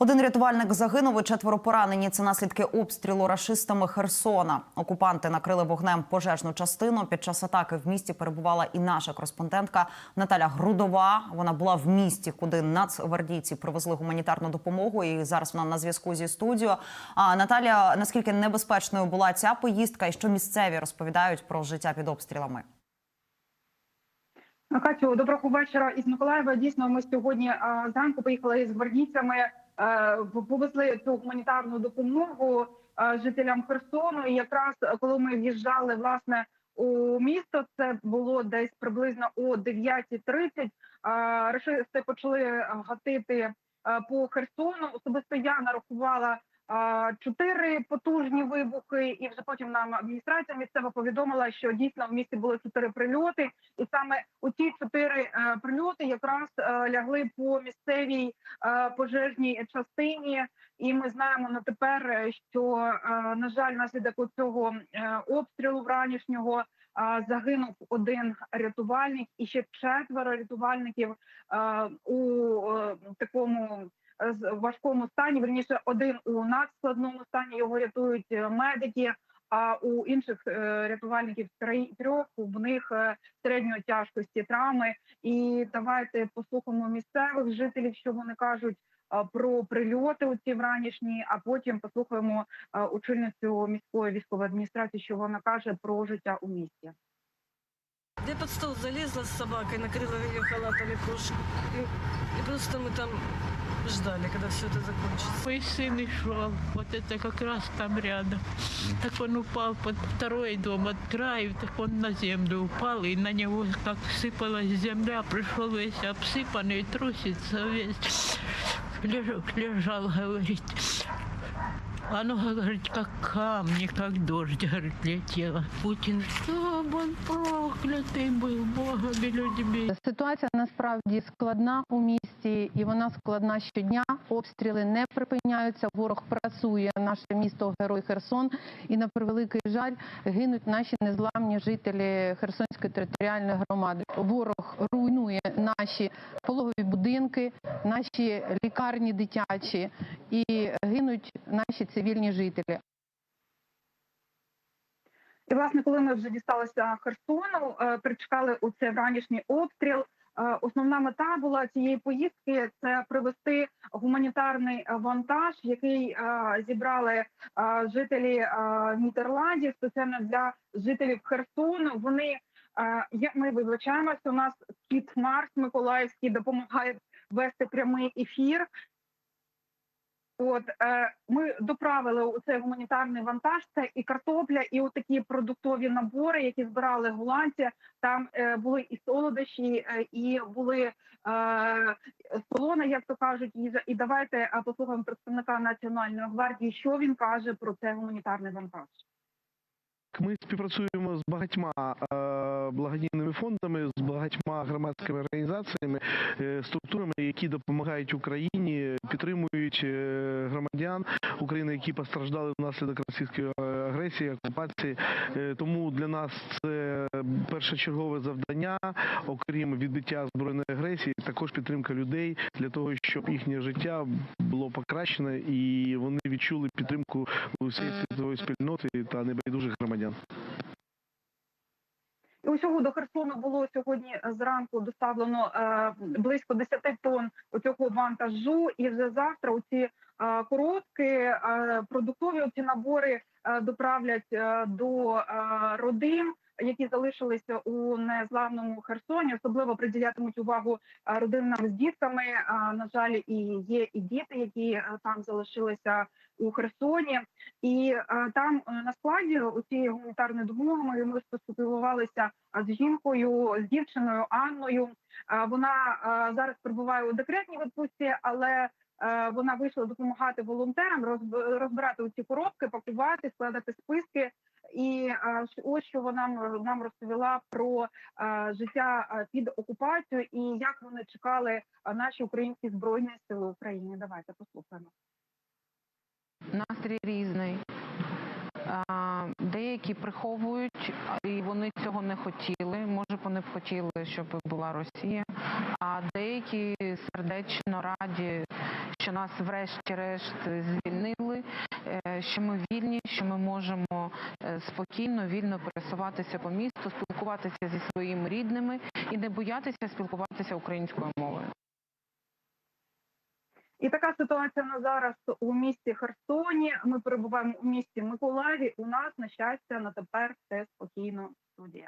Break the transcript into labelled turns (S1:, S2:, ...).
S1: Один рятувальник загинув і четверо поранені. Це наслідки обстрілу рашистами Херсона. Окупанти накрили вогнем пожежну частину. Під час атаки в місті перебувала і наша кореспондентка Наталя Грудова. Вона була в місті, куди нацгвардійці привезли гуманітарну допомогу. І зараз вона на зв'язку зі студією. А Наталя, наскільки небезпечною була ця поїздка, і що місцеві розповідають про життя під обстрілами?
S2: Катю, доброго вечора із Миколаєва. Дійсно, ми сьогодні зранку поїхали з гвардійцями, повезли цю гуманітарну допомогу жителям Херсону. І якраз коли ми в'їжджали власне у місто, це було десь приблизно о 9.30, е, Рашисти почали гатити по Херсону. Особисто я нарахувала. Чотири потужні вибухи, і вже потім нам адміністрація місцева повідомила, що дійсно в місті були чотири прильоти, і саме у ці чотири е, прильоти якраз е, лягли по місцевій е, пожежній частині. І ми знаємо на тепер, що на жаль, внаслідок цього обстрілу вранішнього загинув один рятувальник, і ще четверо рятувальників у такому з- важкому стані. Верніше, один у надскладному стані його рятують е, медики. А у інших е, рятувальників трьох в них е, середньої тяжкості травми. І давайте послухаємо місцевих жителів, що вони кажуть про прильоти у ці вранішні, а потім послухаємо очільницю міської військової адміністрації, що вона каже про життя у місті.
S3: Я под стол залезла с собакой, накрыла ее халатом и кошку. И, и просто мы там ждали, когда все это закончится.
S4: Мой сын и шел, вот это как раз там рядом. Так он упал под второй дом от краю, так он на землю упал, и на него как сыпалась земля, пришел весь обсыпанный, трусится весь. Лежал, лежал, говорит. Оно, говорит, как камни, как дождь, говорит, летело. Путин, чтобы он проклятый был Богом и людьми.
S5: Ситуація насправді складна у місті, і вона складна щодня. Обстріли не припиняються. Ворог працює наше місто Герой Херсон. І на превеликий жаль гинуть наші незламні жителі Херсонської територіальної громади. Ворог руйнує наші пологові будинки, наші лікарні дитячі і гинуть наші цивільні жителі.
S2: І власне, коли ми вже дісталися Херсону, е, причекали у цей вранішній обстріл. е, Основна мета була цієї поїздки це привезти гуманітарний вантаж, який е, зібрали жителі Нідерландів спеціально для жителів Херсону. Вони як ми вибачаємося, у нас кіт Марс Миколаївський допомагає вести прямий ефір. От е, ми доправили у цей гуманітарний вантаж. Це і картопля, і отакі продуктові набори, які збирали голландці. Там е, були і солодощі, е, і були е, солони, як то кажуть, їжа. І давайте послухаємо представника національної гвардії, що він каже про цей гуманітарний вантаж.
S6: Ми співпрацюємо з багатьма е, благодійними фондами, з багатьма громадськими організаціями, е, структурами, які допомагають Україні, підтримують е, громадян України, які постраждали внаслідок російської агресії, окупації. Тому для нас це першочергове завдання, окрім відбиття збройної агресії, також підтримка людей для того, щоб їхнє життя було покращене і вони відчули підтримку усієї світової спільноти та небайдужих громадян.
S2: Усього до Херсону було сьогодні зранку доставлено е, близько 10 тонн цього вантажу. І вже завтра у ці коробки е, продуктові ці набори е, доправлять е, до е, родин. Які залишилися у незламному Херсоні, особливо приділятимуть увагу родинам з дітками. На жаль, і є і діти, які там залишилися у Херсоні. І там на складі у цієї гуманітарної допомоги ми поспілкувалися е, з жінкою, з дівчиною Анною. Вона зараз перебуває у декретній відпустці, але вона вийшла допомагати волонтерам розбирати ці коробки, пакувати, складати списки. І е, ось що вона нам, розповіла про е, життя е, під окупацією і як вони чекали е, наші українські збройні сили України. Давайте послухаємо.
S5: Настрій різний. Деякі приховують, і вони цього не хотіли. Може, вони б хотіли, щоб була Росія. А деякі сердечно раді, що нас врешті-решт звільнили, е, що ми вільні, що ми можемо е, спокійно, вільно пересуватися по місту, спілкуватися зі своїми рідними і не боятися спілкуватися українською мовою.
S2: І така ситуація на зараз у місті Херсоні. Ми перебуваємо у місті Миколаєві. У нас на щастя на тепер все спокійно. Студія.